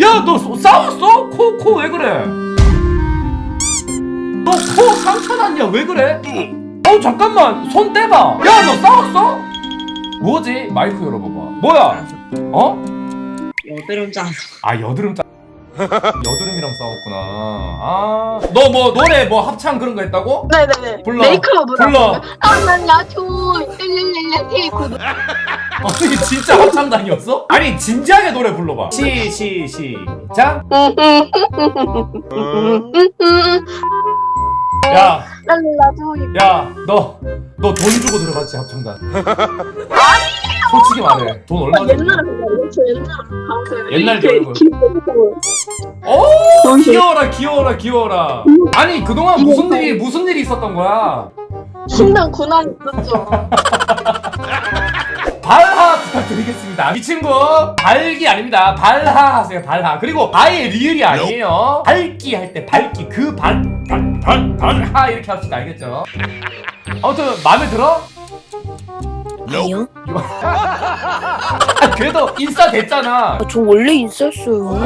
야, 너 싸웠어? 코, 코 왜 그래? 너 코 상처 났냐? 왜 그래? 어, 잠깐만. 손 떼봐. 야, 너 싸웠어? 뭐지? 마이크 열어봐봐. 뭐야? 어? 여드름 짠. 아, 여드름 짜. 여드름이랑 싸웠구나. 아, 너 뭐 노래 뭐 합창 그런 거 했다고? 네네네. 불러. 메이크업 불러. 아난 야초 랄랄랄라 테이크. 아니 진짜 합창단이었어? 아니 진지하게 노래 불러봐. 시, 시, 시작. 야, 랄라도 야, 너, 너 돈 주고 들어갔지 합창단? 솔직히 말해. 돈 얼마 주고? 옛날에 이렇게 옛날에 방금 옛날 돈 줘. 귀여워라, 귀여워라, 귀여워라. 아니 그동안 무슨 일이 무슨 일이 있었던 거야? 신난 군함 있었죠. 발하 부탁드리겠습니다. 이 친구 발기 아닙니다. 발하 하세요. 발하. 그리고 아예 리을이 아니에요. 밝기 할때 밝기 그 발 발 발 발하 이렇게 합시다. 알겠죠? 아무튼 마음에 들어? 아니요? 아, 그래도 인싸 됐잖아. 아, 저 원래 인싸였어요.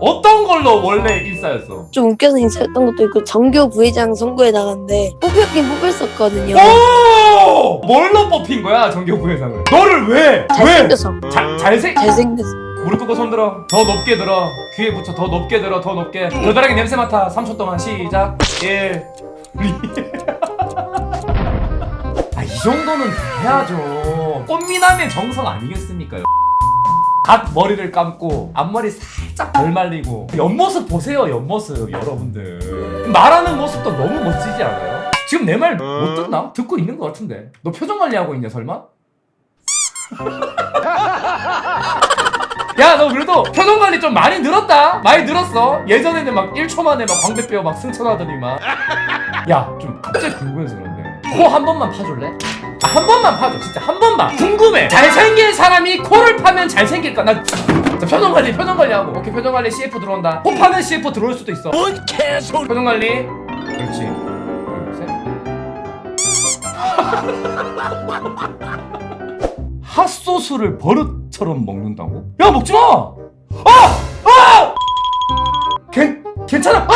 어떤 걸로 원래 인싸였어? 좀 웃겨서 인싸였던 것도 있고 정교 부회장 선거에 나갔는데 뽑혔긴 뽑혔었거든요. 오! 뭘로 뽑힌 거야 정교 부회장을? 너를 왜? 왜? 잘생겨서. 자, 잘생? 잘생겨서. 무릎 꿇고 손 들어. 더 높게 들어. 귀에 붙여. 더 높게 들어. 더 높게. 겨드랑이 냄새 맡아. 3초 동안 시작. 1, 2. 아, 이 정도는 해야죠. 꽃미남의 정성 아니겠습니까? 갓 머리를 감고 앞머리 살짝 덜 말리고 옆모습 보세요 옆모습 여러분들 말하는 모습도 너무 멋지지 않아요? 지금 내 말 못 듣나? 듣고 있는 것 같은데 너 표정 관리하고 있냐 설마? 야, 너 그래도 표정 관리 좀 많이 늘었다. 많이 늘었어. 예전에는 막 1초 만에 막 광대뼈 막 승천하더니 막. 야, 좀 갑자기 궁금해서 그런데. 코 한 번만 파줄래? 아, 한 번만 파줘. 진짜 한 번만. 궁금해. 잘생긴 사람이 코를 파면 잘생길까? 나 자, 표정 관리, 표정 관리하고. 오케이, 표정 관리 CF 들어온다. 코 파면 CF 들어올 수도 있어. 뭔 개소리. 표정 관리. 그렇지. 둘, 셋. 핫소스를 버릇처럼 먹는다고? 야 먹지 마! 아! 아! 괜 괜찮아? 아!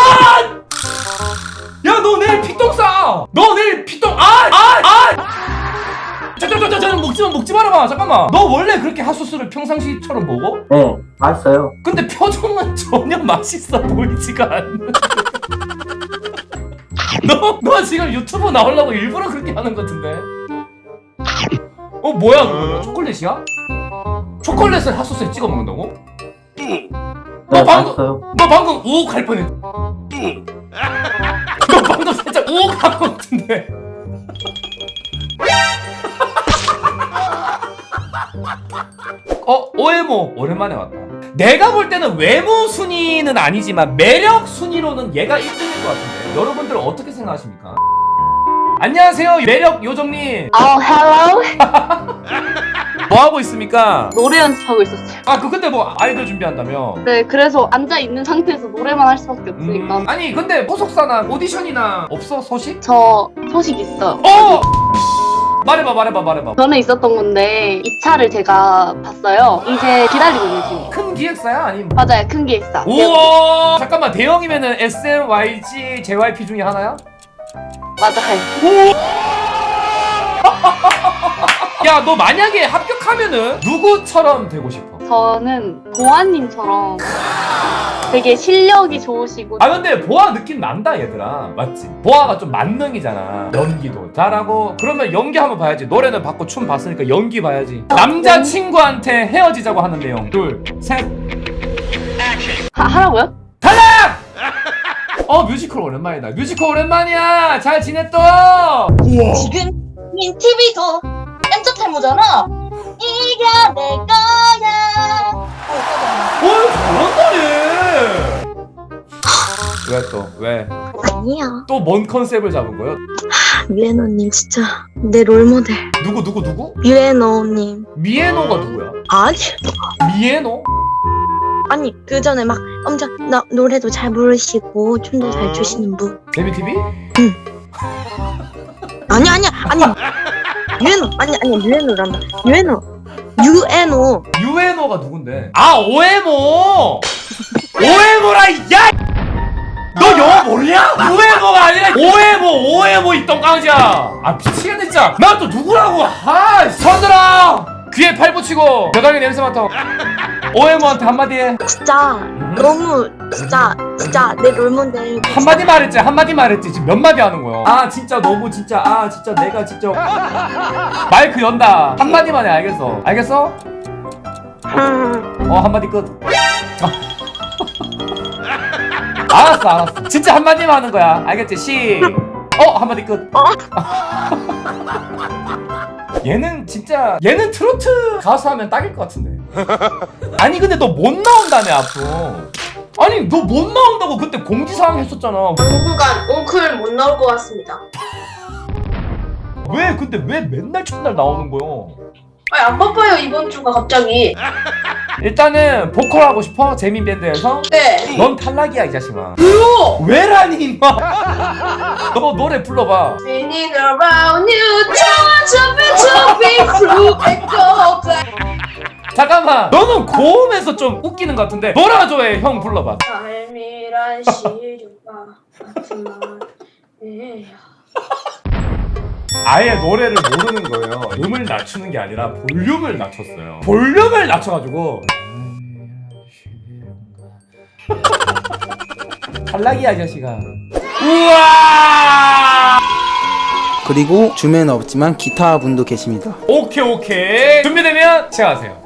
야 너 내일 피똥 싸! 너 내일 피똥 아! 아! 아! 저저저저 먹지 마 먹지 말아봐 잠깐만 너 원래 그렇게 핫소스를 평상시처럼 먹어? 네, 맛있어요. 근데 표정은 전혀 맛있어 보이지가 않는데 너, 너 지금 유튜브 나오려고 일부러 그렇게 하는 것 같은데 어 뭐야 그거 초콜릿이야? 초콜릿을 핫소스에 찍어 먹는다고? 네, 너 방금-. 너 방금 우욱 할 뻔했 너 방금 살짝 우욱 한것 같은데 어 오에모 오랜만에 왔다 내가 볼 때는 외모 순위는 아니지만 매력 순위로는 얘가 1등일 것 같은데 여러분들 어떻게 생각하십니까? 안녕하세요 매력 요정님 어, 헬로. 뭐 하고 있습니까? 노래 연습하고 있었어요. 아그 근데 뭐 아이돌 준비한다며 네, 그래서 앉아 있는 상태에서 노래만 할 수밖에 없으니까. 음, 아니 근데 소속사나 오디션이나 없어 소식? 저 소식 있어요. 어! 말해봐 말해봐 말해봐 전에 있었던 건데 이 차를 제가 봤어요. 이제 기다리고 계시고. 큰 기획사야 아니면 맞아요, 큰 기획사. 우와 잠깐만 대형이면은 SM, YG, JYP 중에 하나야? 맞아요. 야 너 만약에 합격하면은 누구처럼 되고 싶어? 저는 보아님처럼 되게 실력이 좋으시고. 아 근데 보아 느낌 난다 얘들아. 맞지? 보아가 좀 만능이잖아. 연기도 잘하고. 그러면 연기 한번 봐야지. 노래는 받고 춤 봤으니까 연기 봐야지. 남자친구한테 헤어지자고 하는 내용. 둘셋. 하, 하라고요? 어 뮤지컬 오랜만이다. 뮤지컬 오랜만이야. 잘 지냈어? 지금 인 TV도 엔터테인먼트잖아. 이게 내 거야. 어 잘한다네 왜 또 왜? 아니야. 또 뭔 컨셉을 잡은 거예요? 유엔어님 진짜 내 롤모델. 누구 누구 누구? 유엔어님. 미에노가 누구야? 아니 미에노? 아니 그 전에 막 엄청 나 노래도 잘 부르시고 춤도 잘 추시는 분. 데뷔TV? 아니 아니야 아니 유엔어 아니 아니 유엔어란다. 유엔어 UNO. 유에노가 누군데? 아 오에모 오에모라 야! 너 영어 모르냐? 유에모가 아니라 오에모 오에모 이 똥강지야. 아 미치겠네 진짜. 나 또 누구라고? 아 손들어 귀에 팔 붙이고 벼다리 냄새 맡아. 오에모한테 한마디 해. 진짜 너무 진짜 진짜 내 롤모델. 한마디 말했지 한마디 말했지. 지금 몇 마디 하는 거야? 아 진짜 너무 진짜 아 진짜 내가 진짜. 마이크 연다. 한마디만 해 알겠어. 알겠어? 음, 어 한마디 끝 알았어 알았어. 진짜 한마디만 하는 거야. 알겠지? 시. 어 한마디 끝. 얘는 진짜 얘는 트로트 가수 하면 딱일 것 같은데. 아니 근데 너 못 나온다며 앞으로. 아니 너 못 나온다고 그때 공지사항 했었잖아. 당분간 옹클 못 나올 것 같습니다. 왜 근데 왜 맨날 첫날 나오는 거요 아니 안 바빠요 이번 주가 갑자기. 일단은 보컬 하고 싶어? 재민 밴드에서? 네. 넌 탈락이야 이 자식아. 왜요? 왜라니 임마 너 노래 불러봐. Spinning around you, jumping, jumping through and go back. 잠깐만. 너는 고음에서 좀 웃기는 것 같은데. 놀아줘 해형 불러봐. 삶이란 시류가 같은 말이야. 아예 노래를 모르는 거예요. 음을 낮추는 게 아니라 볼륨을 낮췄어요. 볼륨을 낮춰가지고. 탈락이야 이 자식아. 우와! 그리고 줌에는 없지만 기타 분도 계십니다. 오케이 오케이. 준비되면 시작하세요